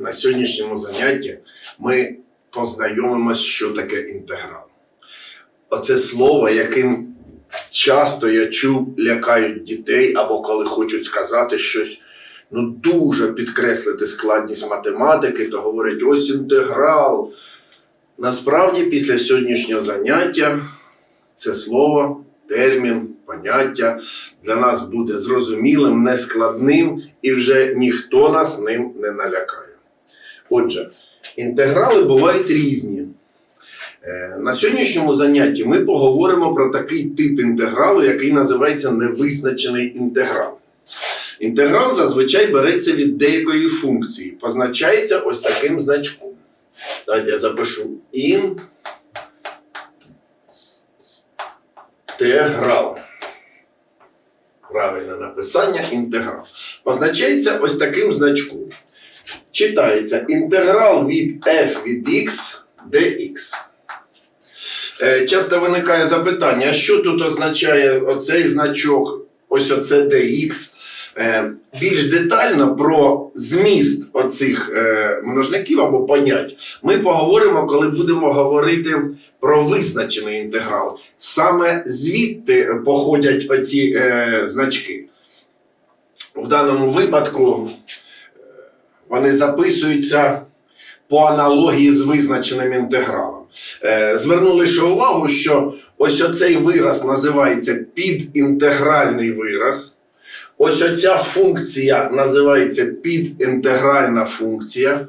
На сьогоднішньому занятті ми познайомимося, що таке інтеграл. Оце слово, яким часто я чув, лякають дітей, або коли хочуть сказати щось, ну дуже підкреслити складність математики, то говорять ось інтеграл. Насправді, після сьогоднішнього заняття це слово, термін, поняття для нас буде зрозумілим, нескладним, і вже ніхто нас ним не налякає. Отже, інтеграли бувають різні. Е, На сьогоднішньому занятті ми поговоримо про такий тип інтегралу, який називається невизначений інтеграл. Інтеграл зазвичай береться від деякої функції, позначається ось таким значком. Давайте я запишу інтеграл. Правильне написання інтеграл. Позначається ось таким значком. Читається інтеграл від f від x dx. Е, Часто виникає запитання, що тут означає оцей значок, ось оце dx. Е, Більш детально про зміст оцих е, множників або понять ми поговоримо, коли будемо говорити про визначений інтеграл. Саме звідти походять оці значки. В даному випадку вони записуються по аналогії з визначеним інтегралом. Е, Звернули ще увагу, що ось оцей вираз називається підінтегральний вираз. Ось оця функція називається підінтегральна функція.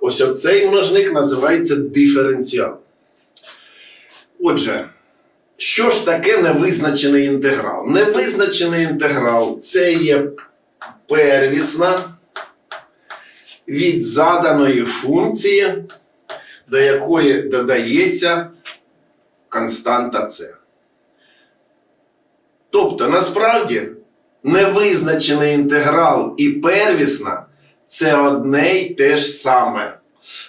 Ось оцей множник називається диференціал. Отже, що ж таке невизначений інтеграл? Невизначений інтеграл це є первісна від заданої функції, до якої додається константа С. Тобто, насправді, невизначений інтеграл і первісна це одне й те ж саме.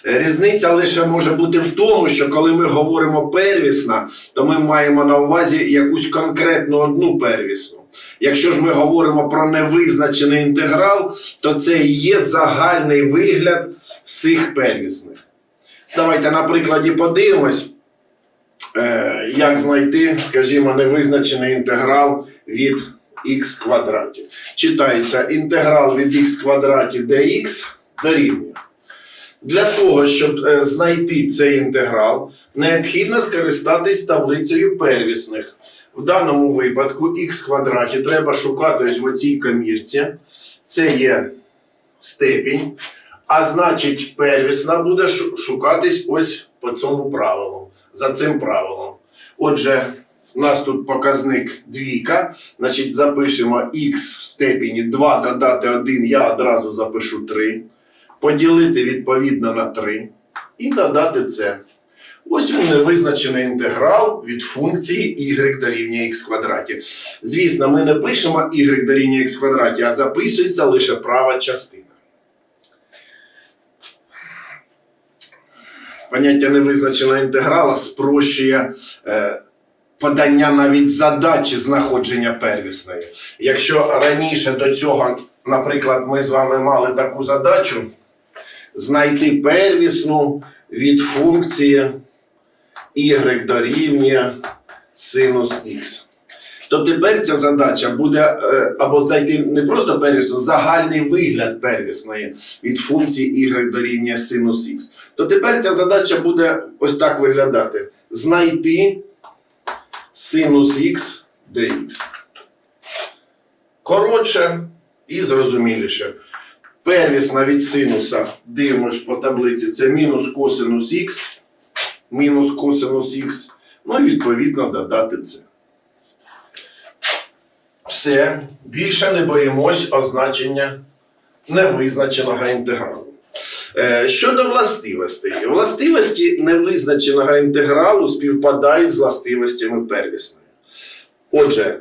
Різниця лише може бути в тому, що коли ми говоримо первісна, то ми маємо на увазі якусь конкретну одну первісну. Якщо ж ми говоримо про невизначений інтеграл, то це і є загальний вигляд всіх первісних. Давайте на прикладі подивимось, е, як знайти, скажімо, невизначений інтеграл від х квадратів. Читається інтеграл від х квадратів dx дорівнює. Для того, щоб е, знайти цей інтеграл, необхідно скористатись таблицею первісних. В даному випадку х квадраті треба шукати ось в цій комірці. Це є степінь. А значить, первісна буде шукатись ось по цьому правилу, за цим правилом. Отже, у нас тут показник двійка. Значить, запишемо х в степені 2 додати 1, я одразу запишу 3. Поділити відповідно на 3 і додати це. Ось він невизначений інтеграл від функції y дорівнює х квадраті. Звісно, ми не пишемо y дорівнює х квадраті, а записується лише права частина. Поняття невизначеного інтеграла спрощує е, подання навіть задачі знаходження первісної. Якщо раніше до цього, наприклад, ми з вами мали таку задачу знайти первісну від функції y дорівнює синус х. То тепер ця задача буде е, або знайти не просто первісну, загальний вигляд первісної від функції y дорівнює синус х. То тепер ця задача буде ось так виглядати: знайти синус х dx. Коротше і зрозуміліше. Первісна від синуса, дивимось по таблиці, це мінус косинус х, мінус косинус х, ну і відповідно додати це. Все, більше не боїмось означення невизначеного інтегралу. Е, Щодо властивостей, властивості невизначеного інтегралу співпадають з властивостями первісної. Отже,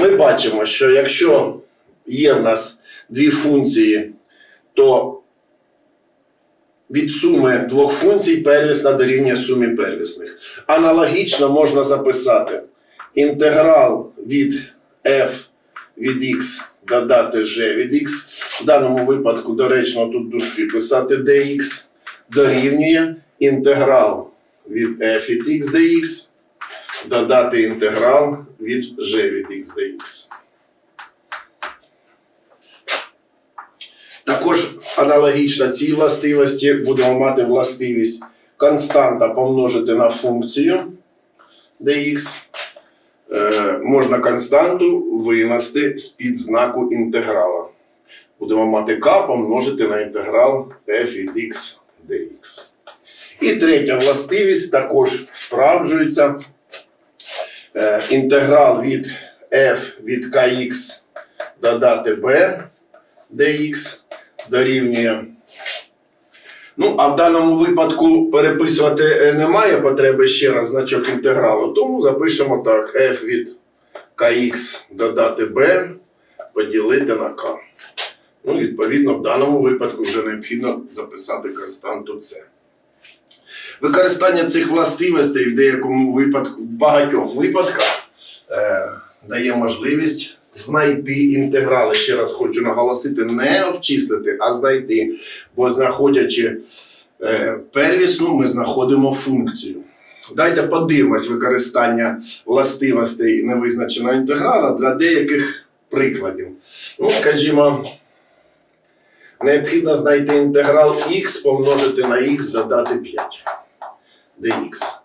ми бачимо, що якщо є в нас дві функції, то від суми двох функцій первісна дорівнює сумі первісних. Аналогічно можна записати інтеграл від f від x додати g від x. В даному випадку доречно тут дужки писати dx дорівнює інтеграл від f від x dx, додати інтеграл від g від x dx. Також аналогічно цій властивості будемо мати властивість константа помножити на функцію dx. Е, можна константу винести з-під знаку інтеграла. Будемо мати k помножити на інтеграл f від x dx. І третя властивість також справджується. Е, інтеграл від f від kx додати b dx дорівнює. Ну, а в даному випадку переписувати е, немає потреби ще раз значок інтегралу, тому запишемо так: f від kx додати b поділити на k. Ну, відповідно, в даному випадку вже необхідно дописати константу c. Використання цих властивостей в деякому випадку, в багатьох випадках е, дає можливість знайти інтеграли. Ще раз хочу наголосити, не обчислити, а знайти. Бо знаходячи е, первісну, ми знаходимо функцію. Дайте подивимось використання властивостей невизначеного інтеграла для деяких прикладів. Ну, скажімо, необхідно знайти інтеграл x помножити на x додати 5 dx.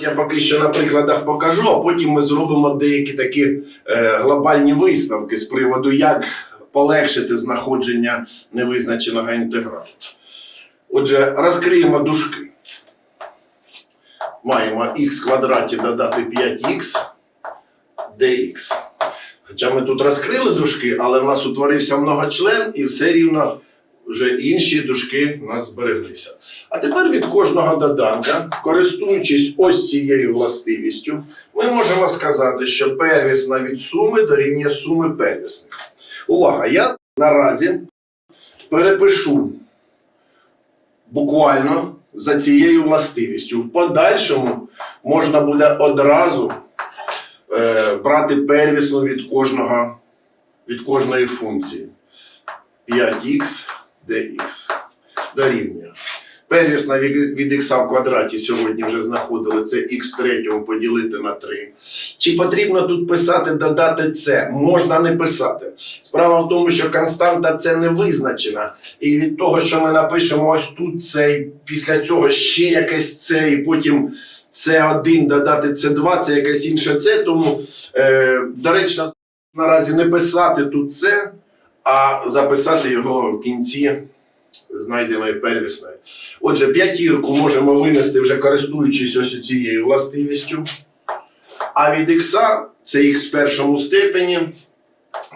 Я поки що на прикладах покажу, а потім ми зробимо деякі такі е, глобальні висновки з приводу, як полегшити знаходження невизначеного інтегралу. Отже, розкриємо дужки. Маємо х квадраті додати 5х dx. Хоча ми тут розкрили дужки, але в нас утворився многочлен і все рівно вже інші дужки у нас збереглися. А тепер від кожного доданка, користуючись ось цією властивістю, ми можемо сказати, що первісна від суми дорівнює суми первісних. Увага! Я наразі перепишу буквально за цією властивістю. В подальшому можна буде одразу е, брати первісну від кожного від кожної функції. 5х dx дорівнює. Первісна від х в квадраті сьогодні вже знаходили це х третьому поділити на 3. Чи потрібно тут писати додати це? Можна не писати. Справа в тому, що константа це не визначена. І від того, що ми напишемо ось тут це, і після цього ще якесь це, і потім це1 додати це 2 це якесь інше це. Тому е, доречно наразі не писати тут це, а записати його в кінці знайденої первісної. Отже, п'ятірку можемо винести вже користуючись ось цією властивістю. А від х це х в першому степені.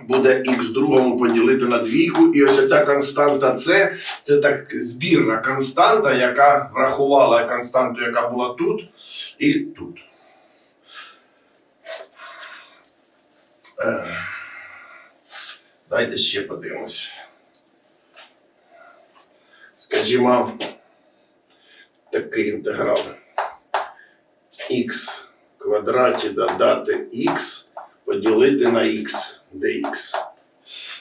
Буде х в другому поділити на двійку. І ось оця константа С це так збірна константа, яка врахувала константу, яка була тут і тут. Е, Дайте ще подивимось. Скажімо, такий інтеграл. х квадраті додати х поділити на х dx.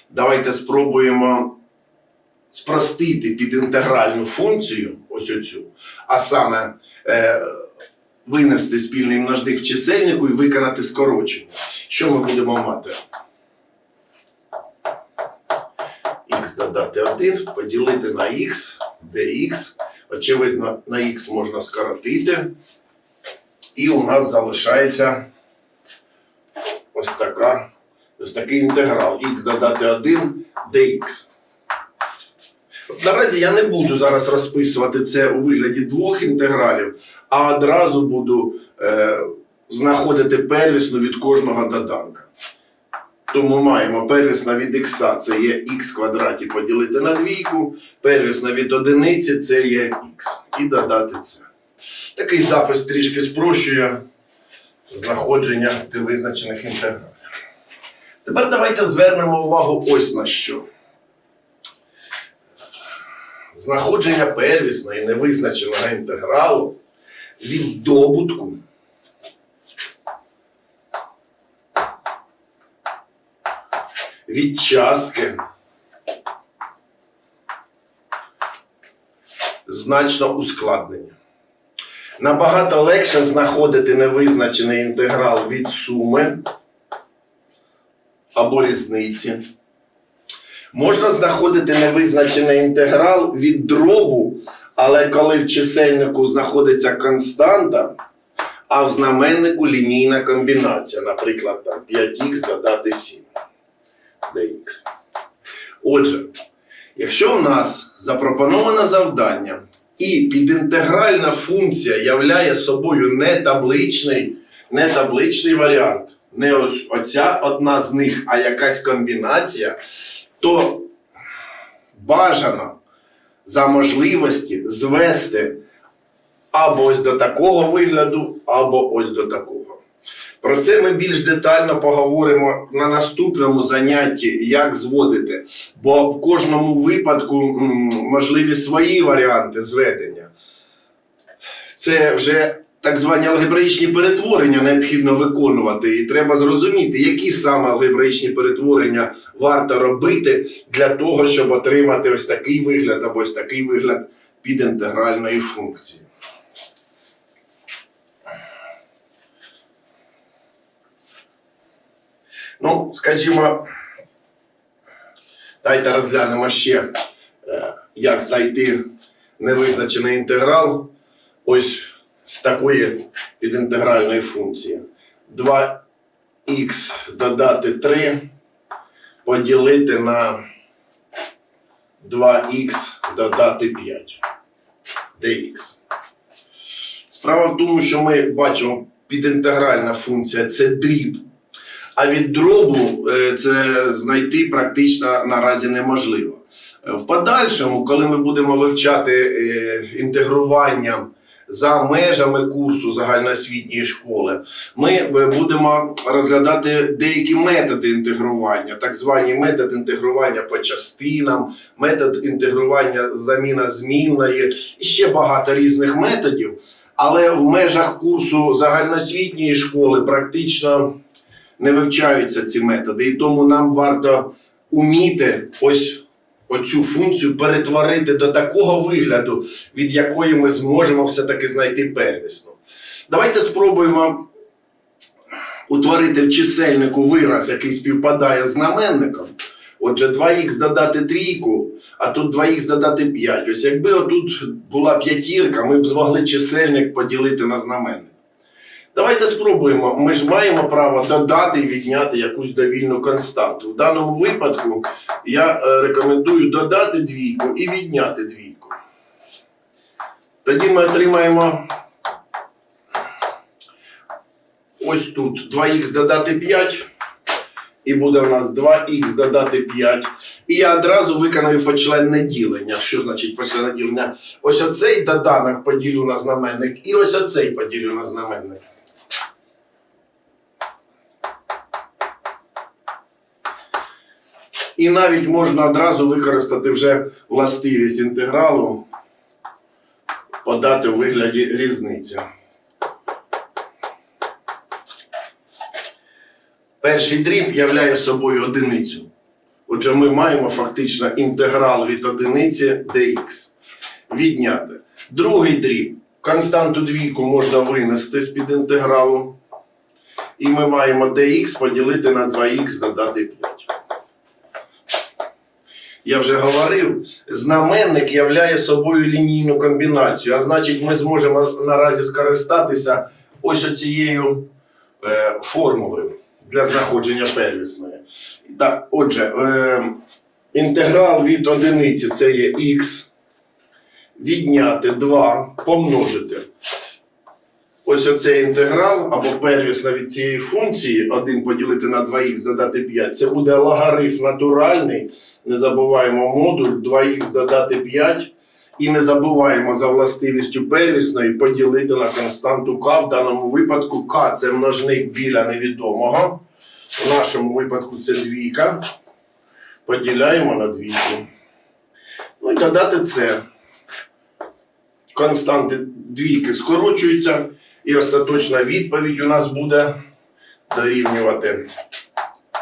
Давайте спробуємо спростити підінтегральну функцію, ось оцю, а саме е, винести спільний множник чисельнику і виконати скорочення. Що ми будемо мати? х додати 1, поділити на х, dx. Очевидно, на х можна скоротити. І у нас залишається ось така, ось такий інтеграл. х додати 1 dx. Наразі я не буду зараз розписувати це у вигляді двох інтегралів, а одразу буду е, знаходити первісну від кожного доданка. Тому маємо первісна від х це є х квадраті поділити на двійку, первісна від одиниці це є х. І додати це. Такий запис трішки спрощує знаходження визначених інтегралів. Тепер давайте звернемо увагу ось на що. Знаходження первісного і невизначеного інтегралу від добутку від частки значно ускладнені. Набагато легше знаходити невизначений інтеграл від суми або різниці. Можна знаходити невизначений інтеграл від дробу, але коли в чисельнику знаходиться константа, а в знаменнику лінійна комбінація, наприклад, там 5х додати 7 dx. Отже, якщо у нас запропоноване завдання і підінтегральна функція являє собою не табличний, не табличний варіант, не ось оця одна з них, а якась комбінація, то бажано за можливості звести або ось до такого вигляду, або ось до такого. Про це ми більш детально поговоримо на наступному занятті, як зводити, бо в кожному випадку можливі свої варіанти зведення. Це вже так звані алгебраїчні перетворення необхідно виконувати, і треба зрозуміти, які саме алгебраїчні перетворення варто робити для того, щоб отримати ось такий вигляд або ось такий вигляд підінтегральної функції. Ну, скажімо, давайте розглянемо ще, е, як знайти невизначений інтеграл ось з такої підінтегральної функції. 2х додати 3 поділити на 2х додати 5 dx. Справа в тому, що ми бачимо підінтегральна функція це дріб. А від дробу е, це знайти практично наразі неможливо. Е, В подальшому, коли ми будемо вивчати е, інтегрування за межами курсу загальноосвітньої школи, ми будемо розглядати деякі методи інтегрування, так звані метод інтегрування по частинам, метод інтегрування заміна змінної і ще багато різних методів. Але в межах курсу загальноосвітньої школи практично не вивчаються ці методи, і тому нам варто уміти ось оцю функцію перетворити до такого вигляду, від якої ми зможемо все-таки знайти первісну. Давайте спробуємо утворити в чисельнику вираз, який співпадає з знаменником. Отже, 2х додати трійку, а тут 2х додати 5. Ось якби отут була п'ятірка, ми б змогли чисельник поділити на знаменник. Давайте спробуємо. Ми ж маємо право додати і відняти якусь довільну константу. В даному випадку я е, рекомендую додати двійку і відняти двійку. Тоді ми отримаємо ось тут 2х додати 5. І буде у нас 2х додати 5. І я одразу виконую почленне ділення. Що значить почленне ділення? Ось оцей доданок поділю на знаменник, і ось оцей поділю на знаменник. І навіть можна одразу використати вже властивість інтегралу, подати у вигляді різниці. Перший дріб являє собою одиницю. Отже, ми маємо фактично інтеграл від одиниці dx. Відняти. Другий дріб. Константу двійку можна винести з-під інтегралу. І ми маємо dx поділити на 2х додати 5. Я вже говорив, знаменник являє собою лінійну комбінацію, а значить, ми зможемо наразі скористатися ось оцією е, формулою для знаходження первісної. Так, отже, е, інтеграл від одиниці це є х, відняти 2, помножити. Ось оцей інтеграл або первісна від цієї функції 1 поділити на 2х додати 5. Це буде логарифм натуральний. Не забуваємо модуль 2х додати 5. І не забуваємо за властивістю первісної поділити на константу k. В даному випадку k це множник біля невідомого. В нашому випадку це двійка. Поділяємо на двійку. Ну і додати це. Константи двійки скорочуються. І остаточна відповідь у нас буде дорівнювати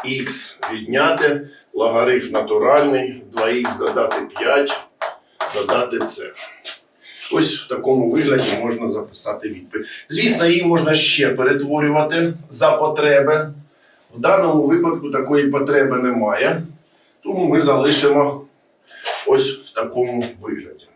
х відняти логарифм натуральний, 2х додати 5, додати це. Ось в такому вигляді можна записати відповідь. Звісно, її можна ще перетворювати за потреби. В даному випадку такої потреби немає, тому ми залишимо ось в такому вигляді.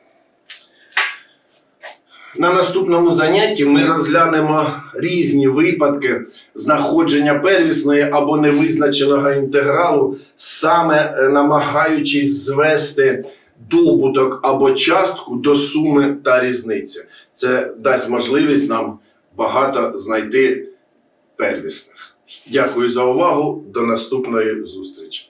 На наступному занятті ми розглянемо різні випадки знаходження первісної або невизначеного інтегралу, саме е, намагаючись звести добуток або частку до суми та різниці. Це дасть можливість нам багато знайти первісних. Дякую за увагу. До наступної зустрічі.